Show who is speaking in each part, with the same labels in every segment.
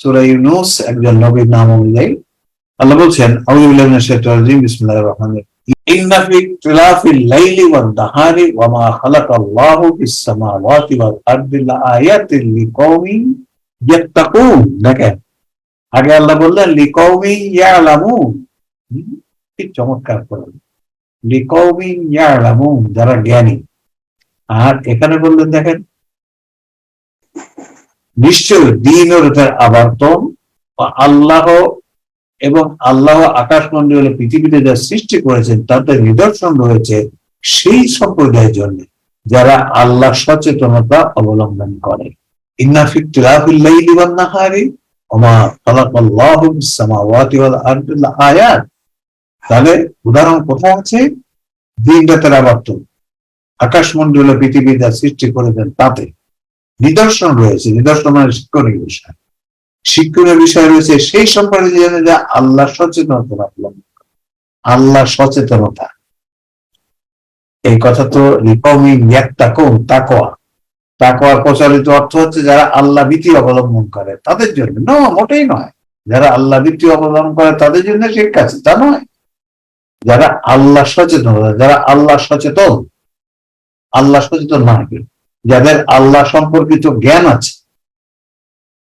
Speaker 1: সূরা ইউনুস, একজন নবীর নাম অনুযায়ী। আল্লাহ বলছেন আউযুবিল্লাহি শাইতানির রাজিম, বিসমিল্লাহির রহমানির রহিম। ইন্না ফি ইখতিলাফিল লাইলি ওয়ান নাহারি ওয়া মা খালাকাল্লাহু ফিস সামাওয়াতি ওয়াল আরদি লাআয়াতিন ইয়াত্তাকুন। দেখেন, আগে আল্লাহ বললেন, লিকওমিন ইয়ালামুন। কি চমৎকার করলেন লিকওমিন ইয়ালামুন, যারা জ্ঞানী। আর এখানে বললেন, দেখেন নিশ্চয় দিন ও রাতের আবর্তন আল্লাহ এবং আল্লাহ আকাশ মন্ডলে পৃথিবীতে যা সৃষ্টি করেছেন, তাতে নিদর্শন রয়েছে সেই সম্প্রদায়ের জন্য যারা আল্লাহ সচেতনতা অবলম্বন করে। তাহলে উদাহরণ কোথায় আছে? দিন রাতের আবর্তন। আকাশমণ্ডলে পৃথিবী যা সৃষ্টি করেছেন, তাতে। নিদর্শন রয়েছে, নিদর্শন মানে শিক্ষণীয় বিষয়। শিক্ষণীয় বিষয় রয়েছে সেই সম্পর্কে জেনে যা আল্লাহ সচেতনতা অবলম্বন আল্লাহ সচেতনতা। এই কথা তো রিকমিং তাকোয়া তাকোয়ার প্রচলিত অর্থ হচ্ছে যারা আল্লাহ ভীতি অবলম্বন করে, তাদের জন্য। না, মোটেই নয়। যারা আল্লাহ ভীতি অবলম্বন করে, তাদের জন্য শিক্ষা আছে, তা নয়। যারা আল্লাহ সচেতনতা যারা আল্লাহ সচেতন আল্লাহ সচেতন না কি? যাদের আল্লাহ সম্পর্কিত জ্ঞান আছে,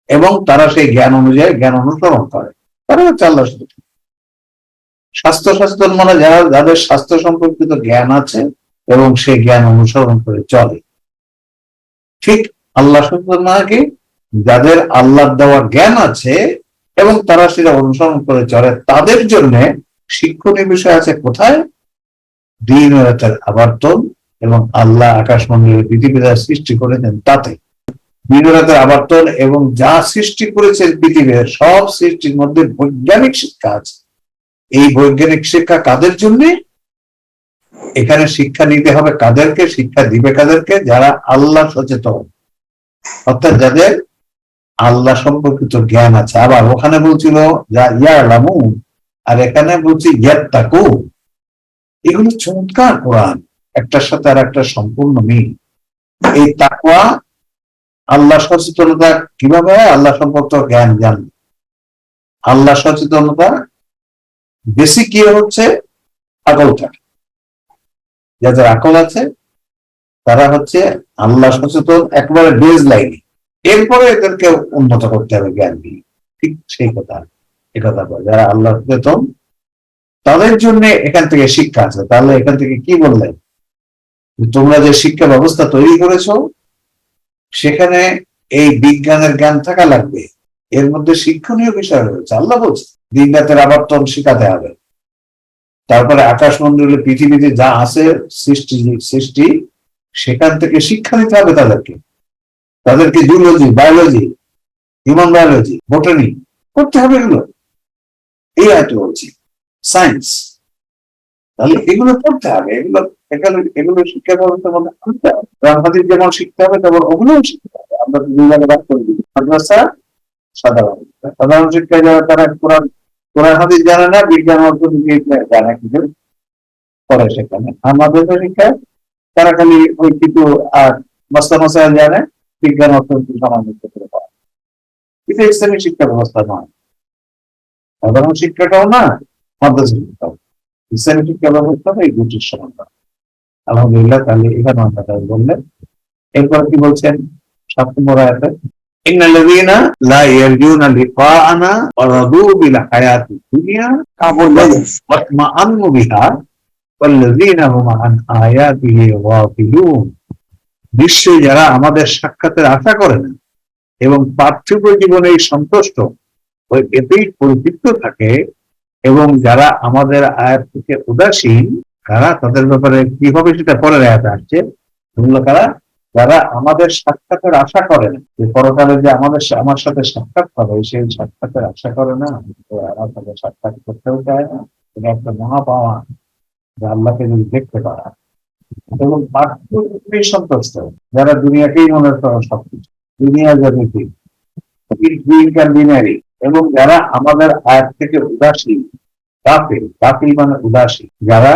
Speaker 1: এবং তারা সেই জ্ঞান অনুযায়ী জ্ঞান অনুসরণ করে। তারা হচ্ছে আল্লাহ স্বাস্থ্য সচেতন মানে যারা, যাদের স্বাস্থ্য সম্পর্কিত জ্ঞান আছে, এবং সেই জ্ঞান অনুসরণ করে চলে। ঠিক আল্লাহ সচেতন মানে কি? যাদের আল্লাহর দেওয়া জ্ঞান আছে, এবং তারা সেটা অনুসরণ করে চলে, তাদের জন্য শিক্ষণীয় বিষয় আছে কোথায়? দিন রাতের আবর্তন এবং আল্লাহ আকাশ মন্ডলের পৃথিবীতে সৃষ্টি করেছেন তাতে। দিন ও রাতের আবর্তন এবং যা সৃষ্টি করেছে পৃথিবীর সব সৃষ্টির মধ্যে বৈজ্ঞানিক শিক্ষা আছে। এই বৈজ্ঞানিক শিক্ষা কাদের জন্য? এখানে শিক্ষা নিতে হবে কাদেরকে, শিক্ষা দিবে কাদেরকে? যারা আল্লাহ সচেতন। অর্থাৎ যাদের আল্লাহ সম্পর্কিত জ্ঞান আছে। আবার ওখানে বলছিল, যা ইয়ালামু আর এখানে বলছি ইয়াত্তাকু এগুলো চমৎকার কোরআন। একটার সাথে আর একটা সম্পূর্ণ মিল। এই তাকুয়া আল্লাহ সচেতনতা কীভাবে হয়? আল্লাহ সম্পর্ক জ্ঞান জান আল্লাহ সচেতনতা বেশি কি হচ্ছে? আকল থাকে। যাদের আকল আছে, তারা হচ্ছে আল্লাহ সচেতন একবারে বেজ লাইনে। এরপরে এদেরকে উন্নত করতে হবে জ্ঞান দিয়ে। ঠিক সেই কথা। এ কথা বলে। যারা আল্লাহ সচেতন, তাদের জন্য এখান থেকে শিক্ষা আছে। তাহলে এখান থেকে কি বললেন? তোমরা যে শিক্ষা ব্যবস্থা তৈরি করেছ, সেখানে এই বিজ্ঞানের জ্ঞান থাকা লাগবে। এর মধ্যে শিক্ষণীয় বিষয় রয়েছে। আল্লাহ বলছে দিন রাতের আবর্তন শিখাতে হবে। তারপরে আকাশ মন্ডলে পৃথিবীতে যা আছে, সৃষ্টি সৃষ্টি, সেখান থেকে শিক্ষা নিতে হবে তাদেরকে। তাদেরকে zoology biology human biology botany করতে হবে এগুলো। এই আয়তে বলছি সায়েন্স তাহলে এগুলো পড়তে হবে, এগুলো এখানে, এগুলো শিক্ষা ব্যবস্থার মধ্যে আনতে হবে। হাদিস যেমন শিখতে হবে, তেমন ওগুলোও শিখতে হবে। আমরা দুই ভাগে ভাগ করে। দিই মাদ্রাসা সাধারণ। সাধারণ শিক্ষা যারা তারা কোরআন কোরআন হাদিস জানে না, বিজ্ঞান অর্থনীতি জানে কিছু পড়ে সেখানে। আর মাদ্রাসা শিক্ষায় তারা খালি ওই কিছু, আর মাস্টার মশাই জানে, বিজ্ঞান অর্থনীতি সমাজ করে পড়ে। এটা ইসলামিক শিক্ষা ব্যবস্থা নয়। সাধারণ শিক্ষাটাও না, মাদ্রাসা শিক্ষাও। ইসলামিক শিক্ষা ব্যবস্থা এই দুটির সমাধান আলহামদুলিল্লাহ তাহলে এখানে আমরা তাই বললেন এরপর কি বলছেন সাত নম্বর আয়াতে إن الذين لا يرجون لقاءنا ورضوا بالحياة الدنيا واطمأنوا بها والذين هم عن آياته غافلون নিশ্চয়ই যারা আমাদের সাক্ষাতের আশা করে না এবং পার্থিব জীবনে সন্তুষ্ট ওই এতেই পরিতৃপ্ত থাকে এবং যারা আমাদের আয়াত থেকে উদাসীন, তারা তাদের ব্যাপারে কীভাবে সেটা পরের আয়াত আসছে? কারা যারা আমাদের সাক্ষাতের আশা করে না, যে পরকালে যে আমাদের আমার সাথে সাক্ষাৎ হবে, সেই সাক্ষাতের আশা করে না আমার সাথে সাক্ষাৎ করতেও চায় না। এটা একটা মহা পাওয়া যে আল্লাহকে যদি দেখতে পারা এবং পার্থিব সন্তুষ্ট, যারা দুনিয়াকেই মনে করে সবকিছু। দুনিয়া জগতি বিনারি। এবং যারা আমাদের আয়াত থেকে উদাসীন কাফিল কাফিল মানে উদাসীন যারা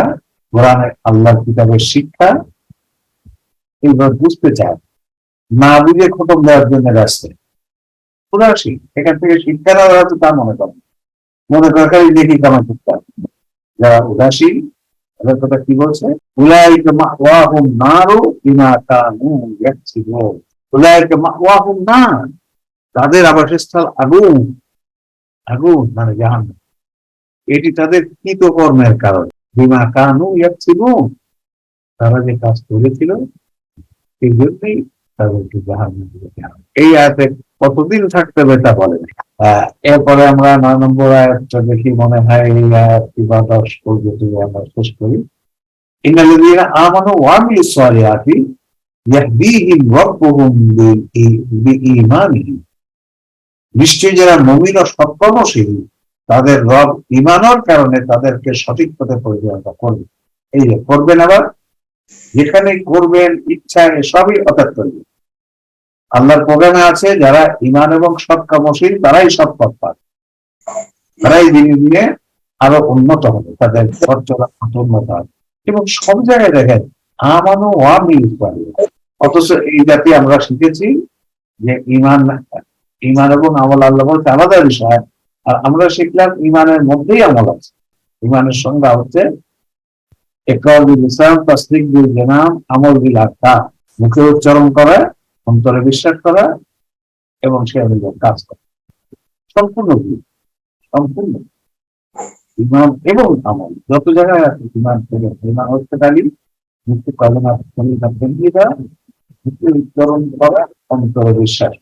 Speaker 1: কোরআনে আল্লাহর কিতাবের শিক্ষা এইভাবে বুঝতে চায়, না বুঝে খতম দেওয়ার জন্য ব্যস্ত। উদাসীন এখান থেকে শিক্ষা নেওয়া হচ্ছে তা মনে করেন। মনে দরকারই দেখি করতে হবে। যারা উদাসীন তাদের কথা কি বলছে? উলাইকা মাওয়াহুম নারু বিমা কানু উলাইকা মাওয়াহুম নার, তাদের আবাসস্থল আগুন। আগুন মানে জাহান্নাম। এটি তাদের কৃতকর্মের কারণ। বিমা কানু ইয়াকসিবুন তারা যে কাজ করেছিল, সেই জন্যই তাদেরকে হবে। এই আয়াতে কতদিন থাকতে হবে তা বলে এরপরে আমরা নয় নম্বর আয়াতটা দেখি, মনে হয় এই আয়াত কিংবা দশ পর্যন্ত আমরা শেষ করি। ইন্নাল্লাযীনা আমানু ওয়া আমিলুস সালিহাতি ইয়াহদিহিম রাব্বুহুম বিঈমানিহিম নিশ্চয়ই যারা মুমিন ও সৎকর্মশীল, তাদের রব ইমানের কারণে তাদেরকে সঠিক পথে পরিচালনা করবে। এই যে করবেন আবার, যেখানে করবেন ইচ্ছা সবই অর্থাৎ করবে আল্লাহর প্রোগ্রামে আছে, যারা ইমান এবং সৎকর্মশীল, তারাই সৎ পথ পাবে তারাই দিনে দিনে আরও উন্নত হবে, তাদের উন্নত হবে এবং সব জায়গায় দেখেন করে অথচ এই জাতি আমরা শিখেছি যে ইমান ইমান এবং আমল আল্লাহ বলতে আলাদা বিষয়। আর আমরা শিখলাম ইমানের মধ্যেই আমল আছে। ইমানের সংজ্ঞা হচ্ছে আমল বিল আত্মা। মুখে উচ্চারণ করা, অন্তরে বিশ্বাস করা এবং সে অনুযায়ী কাজ করা। সম্পূর্ণ। সম্পূর্ণ ইমান এবং আমল। যত জায়গায় আছে ইমান থেকে, ইমান হচ্ছে খালি মুখে কলমা ফেলিয়ে দেওয়া মুখে উচ্চারণ করা, অন্তরে বিশ্বাস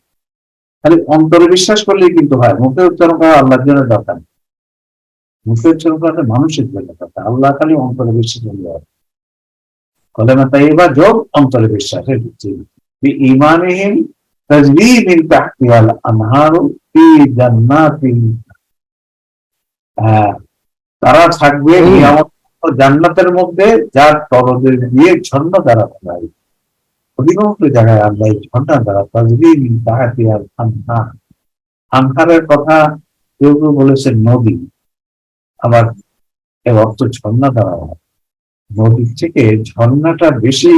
Speaker 1: খালি অন্তরে বিশ্বাস করলেই কিন্তু হয় মুখে উচ্চারণ করা আল্লাহর জন্য দরকার নেই। মুখে উচ্চারণ করাটা মানুষের জন্য দরকার আল্লাহ খালি অন্তরে বিশ্বাস করলে হয় কলেমা তাই এবার যোগ অন্তরে বিশ্বাস ইমানহীন تجري من تحتها الانهار في جنات হ্যাঁ, তারা থাকবে
Speaker 2: হুম।
Speaker 1: নিয়ামত জান্নাতের মধ্যে যার তরদের দিয়ে ঝর্ণা দ্বারা বানাই অধিকাংশ জায়গায় আমরা এই ঝর্ণা দ্বারা আনহার আনহারের কথা কেউ কেউ বলেছে নদী আবার এর অর্থ ঝর্ণা দ্বারা হয়। নদীর থেকে ঝর্ণাটা বেশি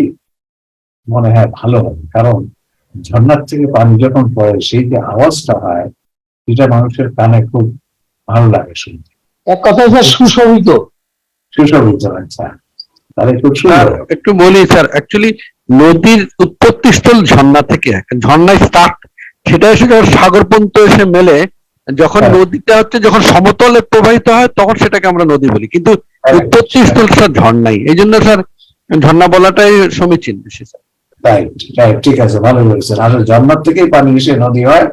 Speaker 1: মনে হয় ভালো হবে কারণ ঝর্ণার থেকে পানি যখন পড়ে সেই যে আওয়াজটা হয় সেটা মানুষের কানে খুব ভালো লাগে শুনতে।
Speaker 2: এক কথায় স্যার সুশোভিত।
Speaker 1: সুশোভিত আচ্ছা। তাহলে খুব সুন্দর।
Speaker 3: একটু বলি স্যার অ্যাকচুয়ালি নদীর উৎপত্তি স্থল ঝর্ণা থেকে। ঝর্ণায় স্টার্ট সেটা এসে যখন সাগর পর্যন্ত এসে মেলে যখন
Speaker 1: হ্যাঁ।
Speaker 3: নদীটা হচ্ছে যখন সমতলে প্রবাহিত হয় তখন সেটাকে আমরা নদী বলি। কিন্তু উৎপত্তি স্থল স্যার ঝর্ণাই। এই জন্য স্যার ঝর্ণা বলাটাই সমীচীন বেশি স্যার।
Speaker 1: রাইট রাইট ঠিক আছে ভালো বলেছেন আসলে ঝর্ণার থেকেই পানি এসে নদী হয়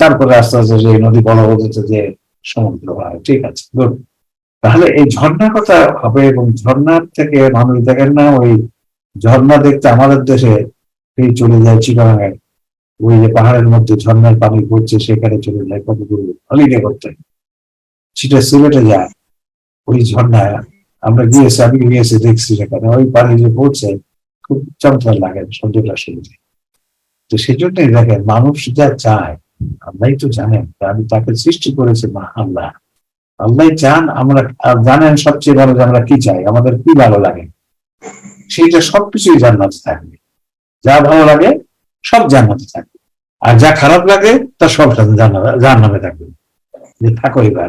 Speaker 1: তারপরে আস্তে আস্তে যে নদী বড় হতে যে সমুদ্র হয়। ঠিক আছে গুড তাহলে এই ঝর্ণার কথা হবে এবং ঝর্ণার থেকে মানুষ দেখেন না ওই ঝর্ণা দেখতে আমাদের দেশে এই চলে যায় চিটাগাঙে ওই যে পাহাড়ের মধ্যে ঝর্ণার পানি পড়ছে, সেখানে চলে যায় কত দূর হলিডে করতে। সেটা সিলেটে যায়, ওই ঝর্ণায়। আমরা গিয়েছি, আমি গিয়েছি, দেখছি সেখানে। ওই পানি যে পড়ছে, খুব চমৎকার লাগে শব্দটা শুনতে তো সেই জন্যই দেখেন, মানুষ যা চায় আল্লাহ তো জানেন। আমি তাকে সৃষ্টি করেছি, মা আল্লাহ। আল্লাহ চান, আমরা জানেন সবচেয়ে ভালো যে আমরা কি চাই, আমাদের কি ভালো লাগে। সেইটা সবকিছুই জান্নাতে থাকবে। যা ভালো লাগে, সব জান্নাতে থাকবে। আর যা খারাপ লাগে, তা সব সাথে জান্নামে থাকবে। যে থাকো এবার,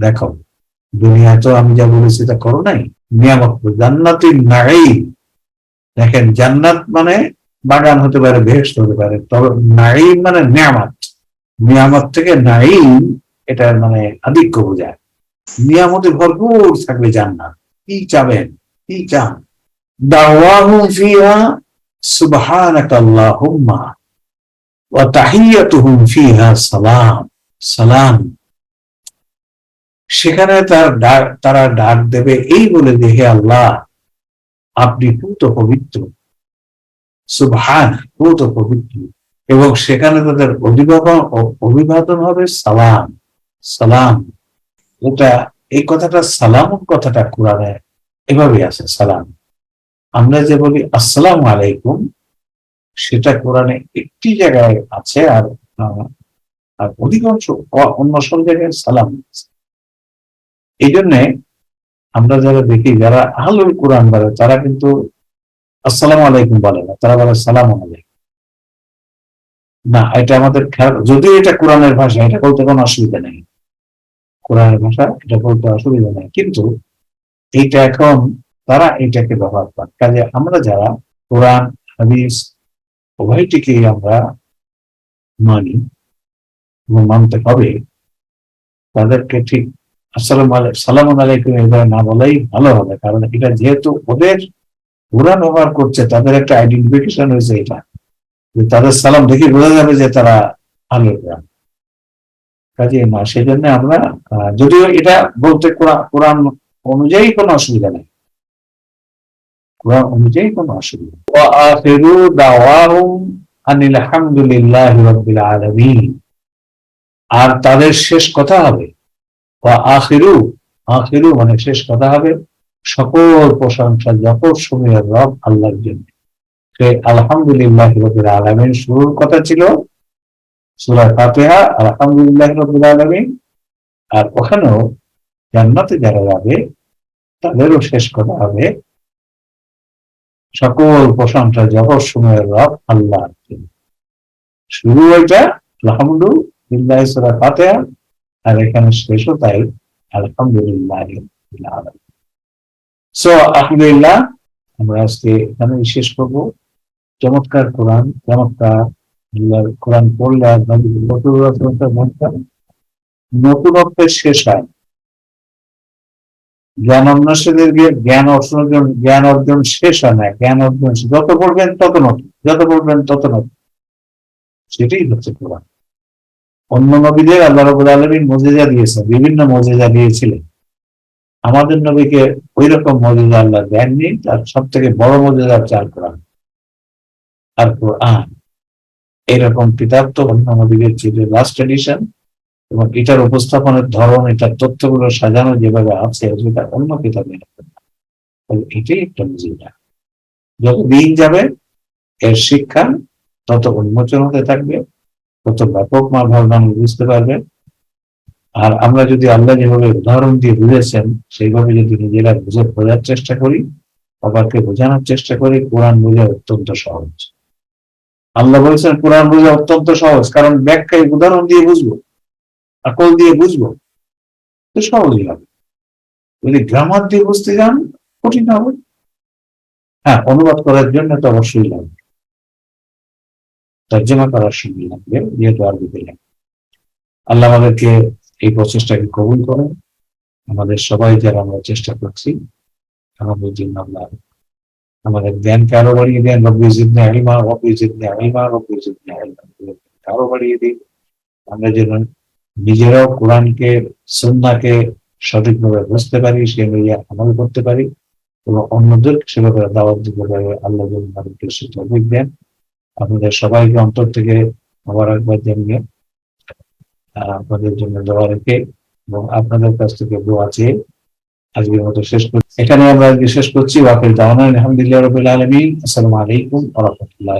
Speaker 1: দেখো, দুনিয়ায় তো আমি যা বলেছি তা করো নাই। নিয়ামত জান্নাতি নাই দেখেন, জান্নাত মানে বাগান হতে পারে বেহেস্ট হতে পারে, তবে নাইম মানে নিয়ামত। নিয়ামত থেকে নাইম এটা মানে আধিক্য বোঝায়। নিয়ামতে ভরপুর থাকবে জান্নাত। কি চাবেন? কি চান? দাওয়াহুম ফিহা সুবহানাকা আল্লাহুম্মা ওয়া তাহিয়াতুহুম ফিহা সালাম সেখানে তার ডাক দেবে, এই বলে যে, হে আল্লাহ, আপনি পুত পবিত্র। সুবহান, পুত পবিত্র। এবং সেখানে তাদের অভিভাবন অভিবাদন হবে সালাম সালাম। এটা, এই কথাটা সালাম কথাটা কোরআনে এভাবে আছে, সালাম। আমরা যে বলি, আসসালামু আলাইকুম সেটা কোরআনে একটি জায়গায় আছে আর আর অধিকাংশ অন্য সব জায়গায় সালাম। এই জন্যে আমরা যারা দেখি, যারা আহলুল কোরআন বলে, তারা কিন্তু আসসালামু আলাইকুম বলে না, তারা বলে, সালাম আলাইকুম না, এটা আমাদের যদিও এটা কোরআনের ভাষা, এটা বলতে কোনো অসুবিধা নেই। কোরআনের ভাষা, এটা বলতে অসুবিধা নেই। কিন্তু এইটা এখন তারা এটাকে ব্যবহার করে। কাজে আমরা যারা কোরআন, হাদিস, উভয়টিকেই আমরা মানি এবং মানতে হবে, তাদেরকে ঠিক আসসালাম সালাম আলাইকুম এভাবে না বলাই ভালো হবে, কারণ এটা যেহেতু ওদের কোরআন ব্যবহার করছে, তাদের একটা আইডেন্টিফিকেশন হয়েছে এটা। যে তাদের সালাম দেখে বোঝা যাবে যে তারা আলো কোরআন কাজে না সেই জন্য আমরা যদিও এটা বলতে কোরআন অনুযায়ী কোনো অসুবিধা নেই। কোরআন অনুযায়ী কোনো অসুবিধা আর তাদের শেষ কথা হবে আখিরু আখিরু মানে শেষ কথা হবে, সকল প্রশংসা যত সময়ের রব আল্লাহর জন্য। আলহামদুলিল্লাহ রবিল আলমিন শুরুর কথা ছিল, সুরা ফাতেহা, আলহামদুলিল্লাহ রবিল আলমিন। আর ওখানেও জান্নাতে যারা যাবে, তাদেরও শেষ কথা হবে সকল প্রশংসা জগৎ সময়ের রব আল্লাহ শুরু ওইটা আলহামদুলিল্লাহ, সুরা ফাতেহা, আর এখানে শেষও তাই আলহামদুলিল্লাহ সো আলহামদুলিল্লাহ, আমরা আজকে এখানে শেষ করব চমৎকার কোরআন চমৎকার কোরআন পড়লে বুঝতাম। নতুনত্বের শেষ হয়। জ্ঞান অন্বেষণের জ্ঞান অর্জন জ্ঞান অর্জন শেষ হয় না, জ্ঞান অর্জন যত পড়বেন তত নতুন, যত পড়বেন তত নতুন। সেটাই হচ্ছে কোরআন অন্য নবীদের আল্লাহ রবুল আলমীর মজেজা দিয়েছেন, বিভিন্ন মজেজা দিয়েছিলেন। আমাদের নবীকে ওই রকম মজেজা আল্লাহ দেননি, তার সব থেকে বড় মজেজা চাল কোরআন। আর কোরআন। এরকম কিতাব তো অন্য নবীদের ছিল লাস্ট এডিশন এবং এটার উপস্থাপনের ধরন, এটার তথ্যগুলো সাজানো যেভাবে আছে যেটা অন্য কিতাবে এটাই একটা মজেজা যত দিন যাবে, এর শিক্ষা তত উন্মোচন হতে থাকবে, তত ব্যাপক ভাবে মানুষ বুঝতে পারবে। আর আমরা যদি আল্লাহ যেভাবে উদাহরণ দিয়ে বুঝেছেন, সেইভাবে যদি নিজেরা বুঝে বোঝার চেষ্টা করি বাবাকে বোঝানোর চেষ্টা করি, কোরআন বোঝা অত্যন্ত সহজ। আল্লাহ বলেছেন, কোরআন বোঝা অত্যন্ত সহজ, কারণ ব্যাখ্যায় উদাহরণ দিয়ে বুঝব। আকল দিয়ে বুঝব? তো সহজই হবে। যদি গ্রামার দিয়ে বুঝতে যান, কঠিন হবে। হ্যাঁ অনুবাদ করার জন্য তো অবশ্যই লাগবে। তর্জমা করার সময় লাগবে, যেহেতু আরবিতে লাগবে আল্লাহ আমাদেরকে এই প্রচেষ্টাকে কবুল করেন। আমাদের সবাই যারা আমরা চেষ্টা করছি, আমাদের জন্য আল্লাহ। আমাদের জ্ঞানকে আরও বাড়িয়ে দেন, রব্বি জিদনে আলিমা, রব্বি জিদনে আলিমা, রব্বি জিদনে আলিমা। আরও বাড়িয়ে দিন। আমরা যেন নিজেরাও কোরআনকে সন্নাকে সঠিকভাবে বুঝতে পারি সে অনুযায়ী আমল করতে পারি এবং অন্যদের সেভাবে দাওয়াত দিতে পারি। আল্লাহ আমাদেরকে দেন। আপনাদের সবাইকে অন্তর থেকে আবার একবার জানিয়ে আপনাদের জন্য দোয়া রেখে এবং আপনাদের কাছ থেকে দোয়া চেয়ে আজকের মতো শেষ করছি। এখানে আমরা আজকে শেষ করছি। ওয়াকিল দাওয়ান আলহামদুলিল্লাহ রবিল আলমিন। আসসালামু আলাইকুম রহমতুল্লাহ